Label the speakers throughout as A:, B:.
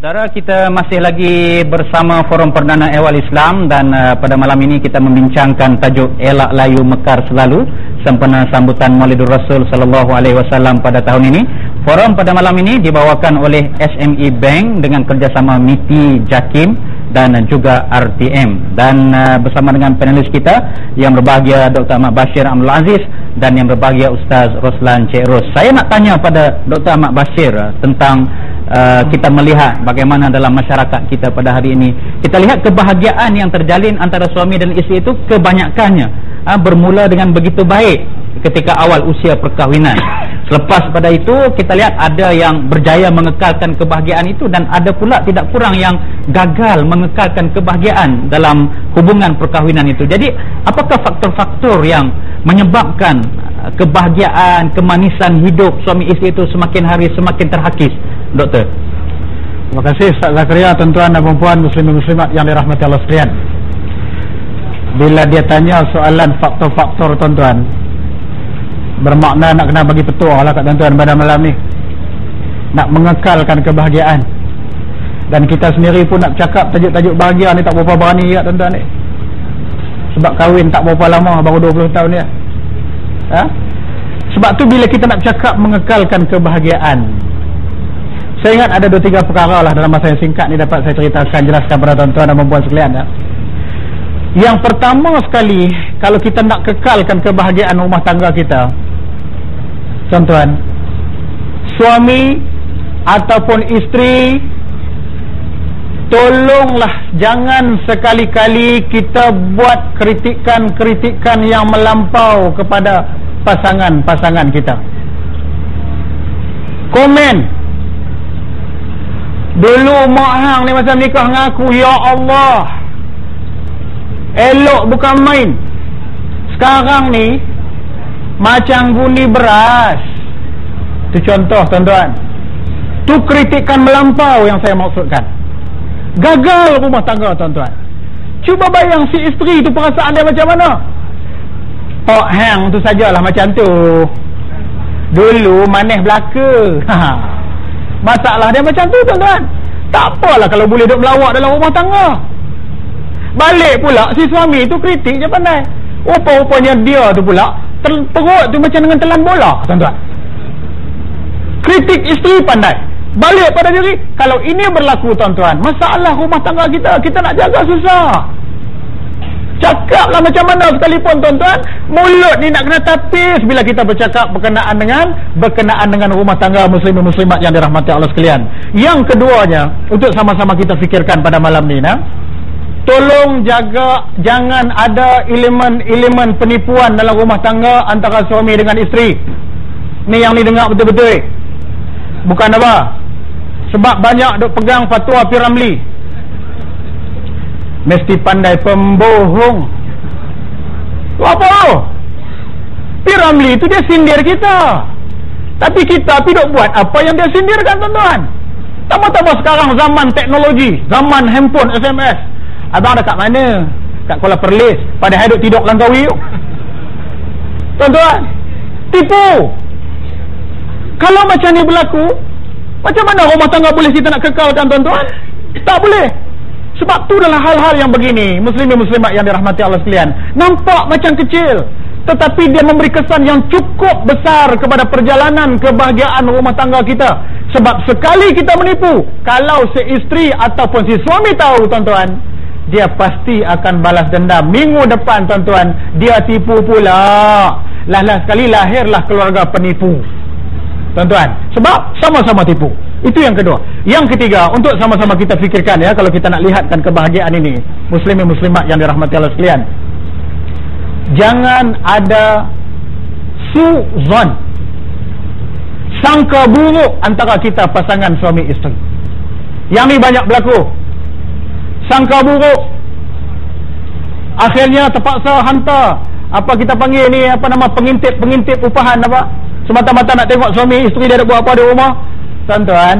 A: Saudara kita masih lagi bersama Forum Perdana Ehwal Islam dan uh, pada malam ini kita membincangkan tajuk Elak Layu Mekar Selalu sempena sambutan Maulidur Rasul sallallahu alaihi wasallam pada tahun ini. Forum pada malam ini dibawakan oleh SME Bank dengan kerjasama MITI Jakim dan juga RTM dan uh, bersama dengan panelis kita yang berbahagia Dr. Ahmad Bashir Abdul Aziz dan yang berbahagia Ustaz Roslan Cik Ros. Saya nak tanya pada Dr. Ahmad Bashir uh, tentang uh, kita melihat bagaimana dalam masyarakat kita pada hari ini. Kita lihat kebahagiaan yang terjalin antara suami dan isteri itu kebanyakannya uh, bermula dengan begitu baik ketika awal usia perkahwinan. Selepas pada itu kita lihat ada yang berjaya mengekalkan kebahagiaan itu dan ada pula tidak kurang yang gagal mengekalkan kebahagiaan dalam hubungan perkahwinan itu. Jadi apakah faktor-faktor yang menyebabkan uh, kebahagiaan kemanisan hidup suami isteri itu semakin hari semakin terhakis doktor
B: Terima kasih Ustaz Zakaria tuan-tuan dan puan muslimin muslimat yang dirahmati Allah sekalian. Bila dia tanya soalan faktor-faktor tuan-tuan bermakna nak kena bagi petua lah kat tuan-tuan pada malam ni. Nak mengekalkan kebahagiaan. Dan kita sendiri pun nak cakap tajuk-tajuk bahagia ni tak berapa berani kat tuan-tuan ni. Sebab kahwin tak berapa lama baru 20 tahun ni. Ha? Sebab tu bila kita nak cakap mengekalkan kebahagiaan saya ingat ada dua tiga perkara lah dalam masa yang singkat ni dapat saya ceritakan jelaskan kepada tuan-tuan dan perempuan sekalian ya. Yang pertama sekali kalau kita nak kekalkan kebahagiaan rumah tangga kita tuan-tuan suami ataupun isteri tolonglah jangan sekali-kali kita buat kritikan-kritikan yang melampau kepada pasangan-pasangan kita komen Dulu mak hang ni masa nikah dengan aku Ya Allah. Elok bukan main. Sekarang ni Macam guni beras. Itu contoh tuan-tuan. Itu kritikan melampau yang saya maksudkan. Gagal rumah tangga tuan-tuan. Cuba bayang si isteri tu perasaan dia macam mana? Pak hang tu sajalah macam tu. Dulu manis belaka Masalah dia macam tu tuan-tuan. Tak apalah kalau boleh duduk melawak dalam rumah tangga. Balik pula si suami tu kritik je pandai. Rupa-rupanya dia tu pula Perut tu macam dengan telan bola tuan-tuan. Kritik isteri pandai. Balik pada diri Kalau ini berlaku tuan-tuan Masalah rumah tangga kita Kita nak jaga susah Cakaplah macam mana sekalipun tuan-tuan. Mulut ni nak kena tapis. Bila kita bercakap berkenaan dengan Berkenaan dengan rumah tangga muslim-muslimat Yang dirahmati Allah sekalian. Yang keduanya Untuk sama-sama kita fikirkan pada malam ni nah, Tolong jaga Jangan ada elemen-elemen penipuan Dalam rumah tangga Antara suami dengan isteri. Ni yang ni dengar betul-betul. Bukan apa? Sebab banyak duk pegang fatwa Piramli mesti pandai pembohong. Apa? Piramli itu dia sindir kita. Tapi kita tidak buat apa yang dia sindirkan tuan-tuan. Tambah-tambah sekarang zaman teknologi zaman handphone SMS abang dekat mana? Kat Kuala Perlis. Pada hidup tidur langkawi tuan-tuan tipu. Kalau macam ni berlaku macam mana rumah tangga boleh kita nak kekalkan tuan-tuan? Tak boleh sebab tu adalah hal-hal yang begini Muslimin muslimat yang dirahmati Allah sekalian Nampak macam kecil. Tetapi dia memberi kesan yang cukup besar Kepada perjalanan kebahagiaan rumah tangga kita. Sebab sekali kita menipu Kalau si isteri ataupun si suami tahu tuan-tuan Dia pasti akan balas dendam. Minggu depan tuan-tuan Dia tipu pula. Lah-lah sekali lahirlah keluarga penipu Tuan-tuan Sebab sama-sama tipu itu yang kedua. Yang ketiga, untuk sama-sama kita fikirkan ya kalau kita nak lihatkan kebahagiaan ini, muslimin muslimat yang dirahmati Allah sekalian. Jangan ada suzon. Sangka buruk antara kita pasangan suami isteri. Yang ni banyak berlaku. Sangka buruk. Akhirnya terpaksa hantar apa kita panggil ni apa nama pengintip-pengintip upahan apa? Semata-mata nak tengok suami isteri dia ada buat apa di rumah. Tuan-tuan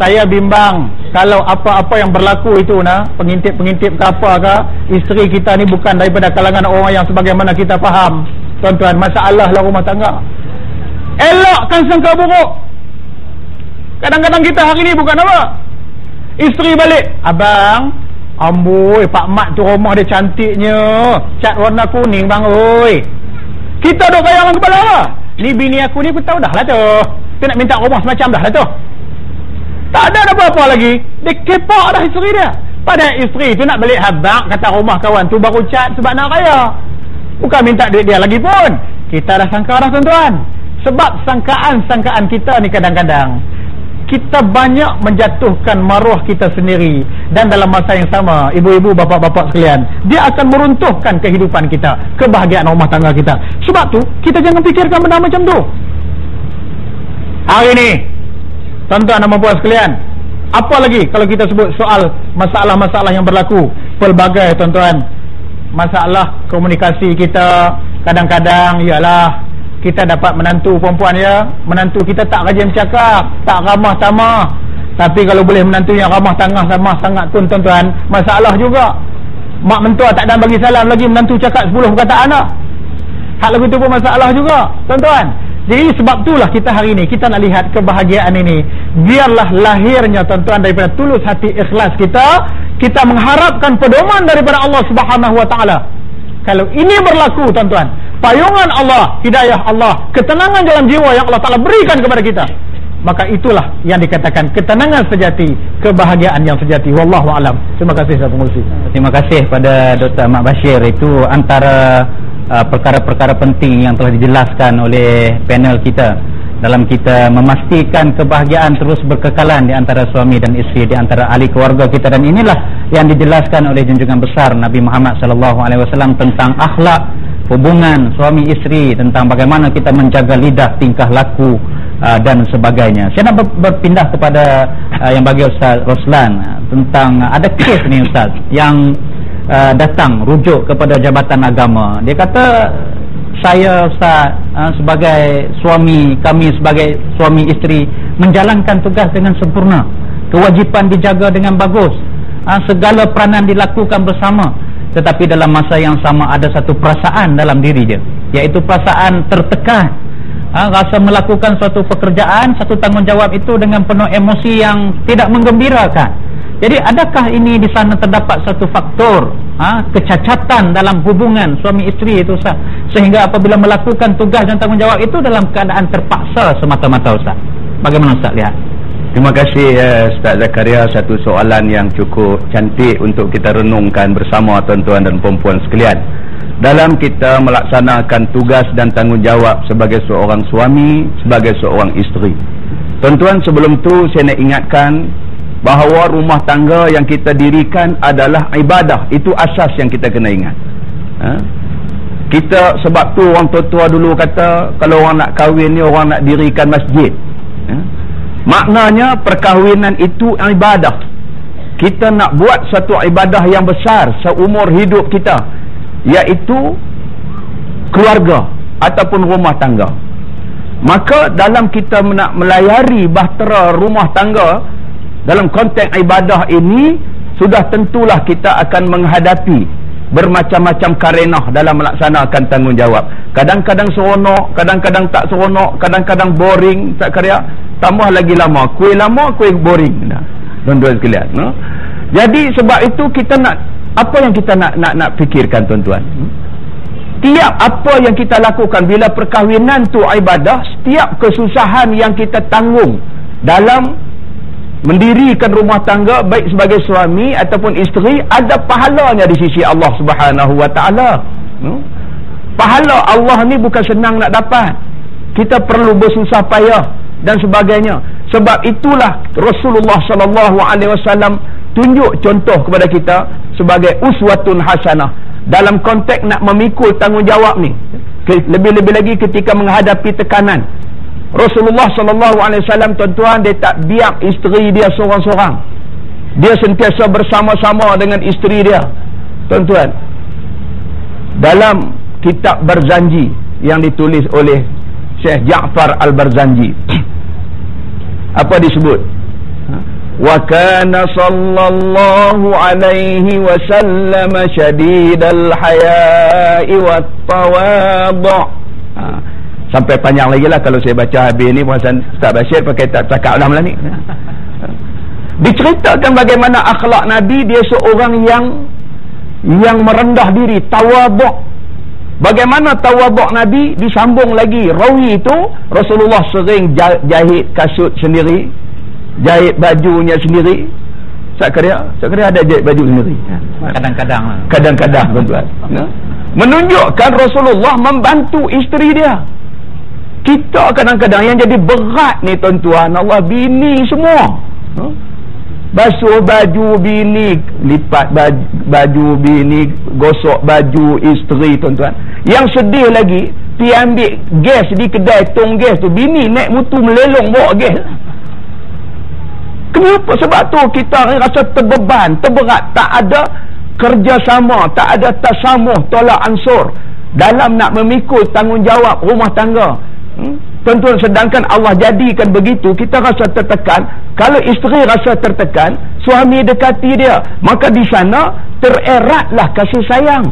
B: saya bimbang kalau apa-apa yang berlaku itu nah pengintip-pengintip ke apa ke isteri kita ni bukan daripada kalangan orang yang sebagaimana kita faham. Tuan-tuan masalah lah rumah tangga. Elakkan sangka buruk. Kadang-kadang kita hari ni bukan apa. Isteri balik abang amboi pak mat tu rumah dia cantiknya. Cat warna kuning bang oi. Kita duk bayang kepala lah ni bini aku ni pun tahu dah lah tu. Dia nak minta rumah semacam dah lah tu. Tak ada apa-apa lagi. Dia kepak dah isteri dia. Pada isteri tu nak balik habak kata rumah kawan tu baru cat sebab nak raya. Bukan minta duit dia lagi pun. Kita dah sangka dah tuan-tuan. Sebab sangkaan-sangkaan kita ni kadang-kadang kita banyak menjatuhkan maruah kita sendiri. Dan dalam masa yang sama ibu-ibu bapa-bapa sekalian dia akan meruntuhkan kehidupan kita kebahagiaan rumah tangga kita. Sebab tu kita jangan fikirkan benda macam tu. Hari ini tuan-tuan dan puan sekalian apa lagi kalau kita sebut soal masalah-masalah yang berlaku? Pelbagai tuan-tuan masalah komunikasi kita kadang-kadang ialah kita dapat menantu perempuan ya. Menantu kita tak rajin bercakap tak ramah tamah. Tapi kalau boleh menantu yang ramah tangah sama sangat pun tuan-tuan masalah juga. Mak mentua tak ada bagi salam lagi menantu cakap 10 perkataan dah hal lagu tu pun masalah juga tuan-tuan. Jadi sebab itulah kita hari ini kita nak lihat kebahagiaan ini. Biarlah lahirnya tuan-tuan daripada tulus hati ikhlas kita kita mengharapkan pedoman daripada Allah Subhanahu wa taala. Kalau ini berlaku tuan-tuan payungan Allah, hidayah Allah, ketenangan dalam jiwa yang Allah Ta'ala berikan kepada kita. Maka itulah yang dikatakan ketenangan sejati, kebahagiaan yang sejati. Wallahu alam. Terima kasih Ustaz Pengurusi.
A: Terima kasih pada Dr. Ahmad Bashir. Itu antara uh, perkara-perkara uh, penting yang telah dijelaskan oleh panel kita dalam kita memastikan kebahagiaan terus berkekalan di antara suami dan isteri di antara ahli keluarga kita dan inilah yang dijelaskan oleh junjungan besar Nabi Muhammad sallallahu alaihi wasallam tentang akhlak hubungan suami isteri tentang bagaimana kita menjaga lidah tingkah laku uh, dan sebagainya. Saya nak berpindah kepada uh, yang bagi Ustaz Roslan uh, tentang ada kes ni Ustaz yang datang rujuk kepada Jabatan Agama. Dia kata saya Ustaz sebagai suami kami sebagai suami isteri menjalankan tugas dengan sempurna. Kewajipan dijaga dengan bagus. Segala peranan dilakukan bersama tetapi dalam masa yang sama ada satu perasaan dalam diri dia iaitu perasaan tertekan. Ha, rasa melakukan suatu pekerjaan satu tanggungjawab itu dengan penuh emosi yang tidak menggembirakan. Jadi adakah ini di sana terdapat satu faktor ha, kecacatan dalam hubungan suami isteri itu Ustaz? Sehingga apabila melakukan tugas dan tanggungjawab itu dalam keadaan terpaksa semata-mata Ustaz. Bagaimana Ustaz lihat
C: Terima kasih uh, Ustaz Zakaria satu soalan yang cukup cantik untuk kita renungkan bersama tuan-tuan dan perempuan sekalian. Dalam kita melaksanakan tugas dan tanggungjawab sebagai seorang suami, sebagai seorang isteri. Tuan-tuan sebelum tu saya nak ingatkan bahawa rumah tangga yang kita dirikan adalah ibadah. Itu asas yang kita kena ingat. Ha? Kita sebab tu orang tua-tua dulu kata kalau orang nak kahwin ni orang nak dirikan masjid. Ha? Maknanya perkahwinan itu ibadah. Kita nak buat satu ibadah yang besar seumur hidup kita. Iaitu keluarga ataupun rumah tangga. Maka dalam kita nak melayari bahtera rumah tangga dalam konteks ibadah ini sudah tentulah kita akan menghadapi bermacam-macam karenah dalam melaksanakan tanggungjawab. Kadang-kadang seronok, kadang-kadang tak seronok, kadang-kadang boring, tak karya. Tambah lagi lama. Kuih lama, kuih boring. Nah, tuan-tuan sekalian. No? Jadi sebab itu kita nak, apa yang kita nak nak nak fikirkan tuan-tuan? Hmm? Tiap apa yang kita lakukan bila perkahwinan tu ibadah, setiap kesusahan yang kita tanggung dalam mendirikan rumah tangga baik sebagai suami ataupun isteri ada pahalanya di sisi Allah Subhanahu wa taala. Hmm? Pahala Allah ni bukan senang nak dapat. Kita perlu bersusah payah dan sebagainya. Sebab itulah Rasulullah sallallahu alaihi wasallam tunjuk contoh kepada kita sebagai uswatun hasanah dalam konteks nak memikul tanggungjawab ni. Lebih-lebih lagi ketika menghadapi tekanan Rasulullah sallallahu alaihi wasallam tuan-tuan dia tak biar isteri dia seorang-seorang. Dia sentiasa bersama-sama dengan isteri dia. Tuan-tuan. Dalam kitab Barzanji yang ditulis oleh Syekh Ja'far Al-Barzanji. Apa disebut? Ha? Wa kana sallallahu alaihi wasallam shadidal haya'i wat tawadhu' sampai panjang lagi lah kalau saya baca habis ni Puan Ustaz Bashir pakai tak cakap lah malam ni diceritakan bagaimana akhlak Nabi dia seorang yang yang merendah diri tawaduk bagaimana tawaduk Nabi disambung lagi rawi itu Rasulullah sering jahit kasut sendiri jahit bajunya sendiri Sakaria, Sakaria ada jahit baju sendiri.
A: Kadang-kadang.
C: Kadang-kadang tuan-tuan. Ya. Menunjukkan Rasulullah membantu isteri dia. Kita kadang-kadang yang jadi berat ni tuan-tuan, Allah bini semua. Ha? Basuh baju bini, lipat baju, bini, gosok baju isteri tuan-tuan. Yang sedih lagi, pi ambil gas di kedai tong gas tu, bini naik mutu melelong bawa gas. Kenapa? Sebab tu kita rasa terbeban, terberat. Tak ada kerjasama, tak ada tasamuh, tolak ansur. Dalam nak memikul tanggungjawab rumah tangga. Hmm? Tentu sedangkan Allah jadikan begitu, kita rasa tertekan. Kalau isteri rasa tertekan, suami dekati dia. Maka di sana tereratlah kasih sayang.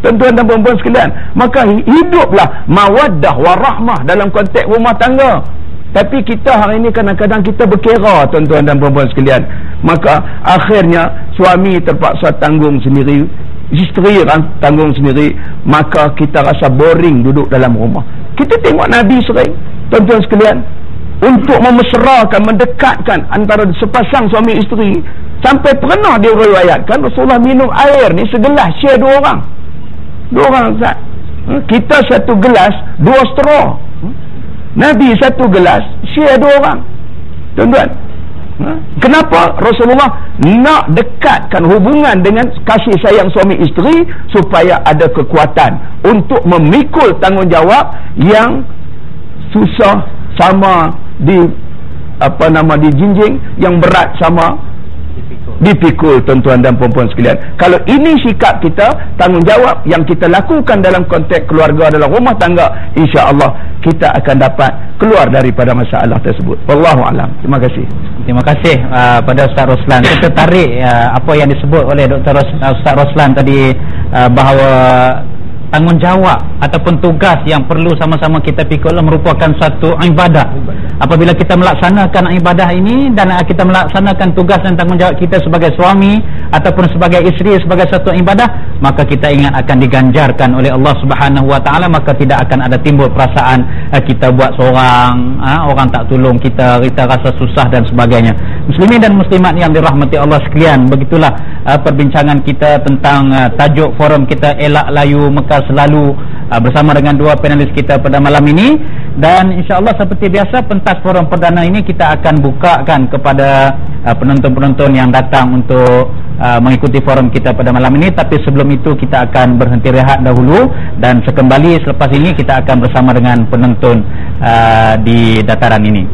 C: Tuan-tuan dan perempuan sekalian. Maka hiduplah mawaddah warahmah dalam konteks rumah tangga. Tapi kita hari ini kadang-kadang kita berkira tuan-tuan dan perempuan sekalian. Maka akhirnya suami terpaksa tanggung sendiri. Isteri kan tanggung sendiri. Maka kita rasa boring duduk dalam rumah. Kita tengok Nabi sering. Tuan-tuan sekalian. Untuk memeserakan, mendekatkan antara sepasang suami isteri. Sampai pernah diriwayatkan Rasulullah minum air ni segelas share dua orang. Dua orang Ustaz. Hmm, kita satu gelas, dua straw. Nabi satu gelas share dua orang tuan-tuan ha? kenapa Rasulullah nak dekatkan hubungan dengan kasih sayang suami isteri supaya ada kekuatan untuk memikul tanggungjawab yang susah sama di apa nama di jinjing yang berat sama dipikul. tuan-tuan dan puan-puan sekalian. Kalau ini sikap kita tanggungjawab yang kita lakukan dalam konteks keluarga dalam rumah tangga insya-Allah kita akan dapat keluar daripada masalah tersebut. Wallahu alam. Terima kasih.
A: Terima kasih uh, pada Ustaz Roslan. Kita tarik uh, apa yang disebut oleh Dr. Ros uh, Ustaz Roslan tadi uh, bahawa tanggungjawab ataupun tugas yang perlu sama-sama kita pikul merupakan satu ibadah. Apabila kita melaksanakan ibadah ini dan kita melaksanakan tugas dan tanggungjawab kita sebagai suami ataupun sebagai isteri sebagai satu ibadah, maka kita ingat akan diganjarkan oleh Allah Subhanahu Wa Taala maka tidak akan ada timbul perasaan uh, kita buat seorang uh, orang tak tolong kita, kita rasa susah dan sebagainya. Muslimin dan muslimat yang dirahmati Allah sekalian, begitulah uh, perbincangan kita tentang uh, tajuk forum kita elak layu Mekah selalu uh, bersama dengan dua panelis kita pada malam ini. Dan insyaallah seperti biasa pentas forum perdana ini kita akan bukakan kepada uh, penonton-penonton yang datang untuk uh, mengikuti forum kita pada malam ini. Tapi sebelum itu kita akan berhenti rehat dahulu. Dan sekembali selepas ini kita akan bersama dengan penonton uh, di dataran ini.